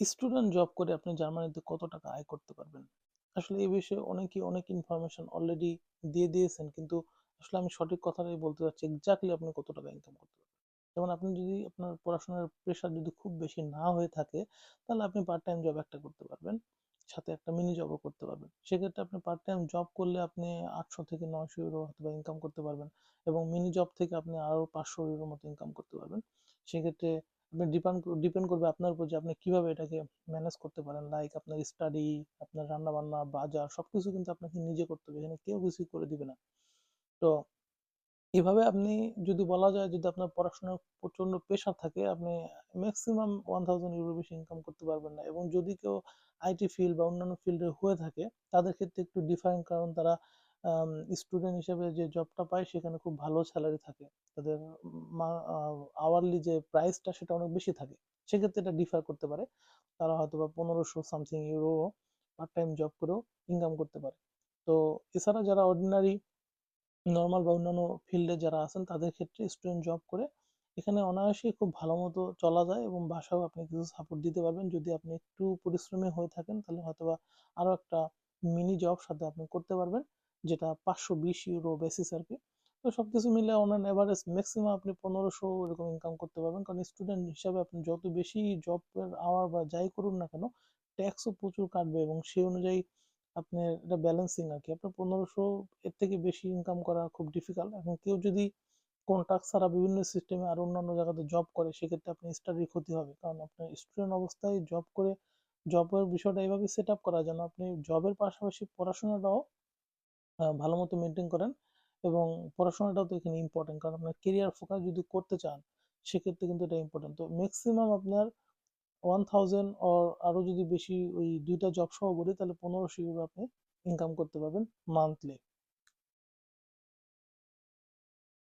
Student job করে আপনি জার্মানিতে কত টাকা আয় করতে পারবেন? আসলে এই বিষয়ে অনেকেই অনেক ইনফরমেশন অলরেডি দিয়ে দিয়েছেন। কিন্তু আসলে আমি সঠিক কথাটাই বলতে চাচ্ছি এক্সাক্টলি আপনি কত টাকা ইনকাম করতে পারবেন। যেমন আপনি যদি আপনার পড়াশোনার প্রেশার যদি খুব বেশি না হয়ে থাকে, তাহলে আপনি পার্ট টাইম জব একটা করতে পারবেন। সাথে একটা মিনি জবও করতে পারবেন। সেক্ষেত্রে আপনি পার্ট টাইম জব করলে আপনি ৮০০ থেকে ৯০০ ইউরো হয়তোবা ইনকাম করতে পারবেন এবং মিনি জব থেকে আপনি আরও ৫০০ ইউরোর মতো ইনকাম করতে পারবেন। সেক্ষেত্রে আপনি ডিপেন্ড ডিপেন্ড করবে আপনার উপর যে আপনি কীভাবে এটাকে ম্যানেজ করতে পারেন। লাইক আপনার স্টাডি, আপনার রান্নাবান্না, বাজার সবকিছু কিন্তু আপনাকে নিজে করতে হবে। এখানে কেউ কিছুই করে দিবে না। তো এভাবে আপনি যদি বলা যায় যদি আপনার পড়াশোনার প্রচণ্ড প্রেশার থাকে আপনি ম্যাক্সিমাম 1000 ইউরো বেশি ইনকাম করতে পারবেন না এবং যদি কেউ আইটি ফিল্ড বা অন্যান্য ফিল্ডে হয়ে থাকে তাদের ক্ষেত্রে একটু ডিফারেন্ট কারণ তারা স্টুডেন্ট হিসেবে যে জবটা পায়, সেখানে খুব ভালো স্যালারি থাকে। তাদের আওয়ারলি যে প্রাইসটা সেটা অনেক বেশি থাকে। সেক্ষেত্রে এটা ডিফার করতে পারে। তারা হয়তো বা পনেরোশো something euro part time job করেও ইনকাম করতে পারে। তো এছাড়া যারা অর্ডিনারি নর্মাল বা অন্যান্য ফিল্ডে যারা আছেন, তাদের ক্ষেত্রে স্টুডেন্ট জব করে এখানে অনায়াসেই খুব ভালো মতো চলা যায় এবং বাসাও আপনি কিছু সাপোর্ট দিতে পারবেন। যদি আপনি একটু পরিশ্রমী হয়ে থাকেন, তাহলে হয়তোবা আরও একটা মিনি জব সাথে আপনি করতে পারবেন। যেটা পাঁচশো বিশ ইউরো বেসিস আর কি। তো সব কিছু মিলে অন অ্যান অ্যাভারেজ ম্যাক্সিমাম আপনি পনেরোশো এরকম ইনকাম করতে পারবেন। কারণ স্টুডেন্ট হিসাবে আপনি যত বেশি জবের আওয়ার বা যাই করুন না কেন ট্যাক্সও প্রচুর কাটবে এবং সেই অনুযায়ী আপনার এটা ব্যালেন্সিং আর কি। আপনার পনেরোশো এর থেকে বেশি ইনকাম করা খুব ডিফিকাল্ট এখন কেউ যদি কন্ট্রাক্ট ছাড়া বিভিন্ন সিস্টেমে আর অন্যান্য জায়গাতে জব করে, সেক্ষেত্রে আপনি স্টাডির ক্ষতি হবে। কারণ আপনার স্টুডেন্ট অবস্থায় জব করে জবের বিষয়টা এইভাবে সেট আপ করা যেন আপনি জবের পাশাপাশি পড়াশোনাটাও ভালো মতো মেনটেন করেন এবং পড়াশোনাটাও তো এখানে ইম্পর্টেন্ট কারণ আপনার কেরিয়ার ফোকাস যদি করতে চান, সেক্ষেত্রে কিন্তু এটা ইম্পর্টেন্ট তো ম্যাক্সিমাম আপনার ওয়ান থাউজেন্ড অর আরও যদি বেশি ওই দুইটা জব সহ বলি তাহলে পনেরোশো ইউরো আপনি ইনকাম করতে পারবেন মান্থলি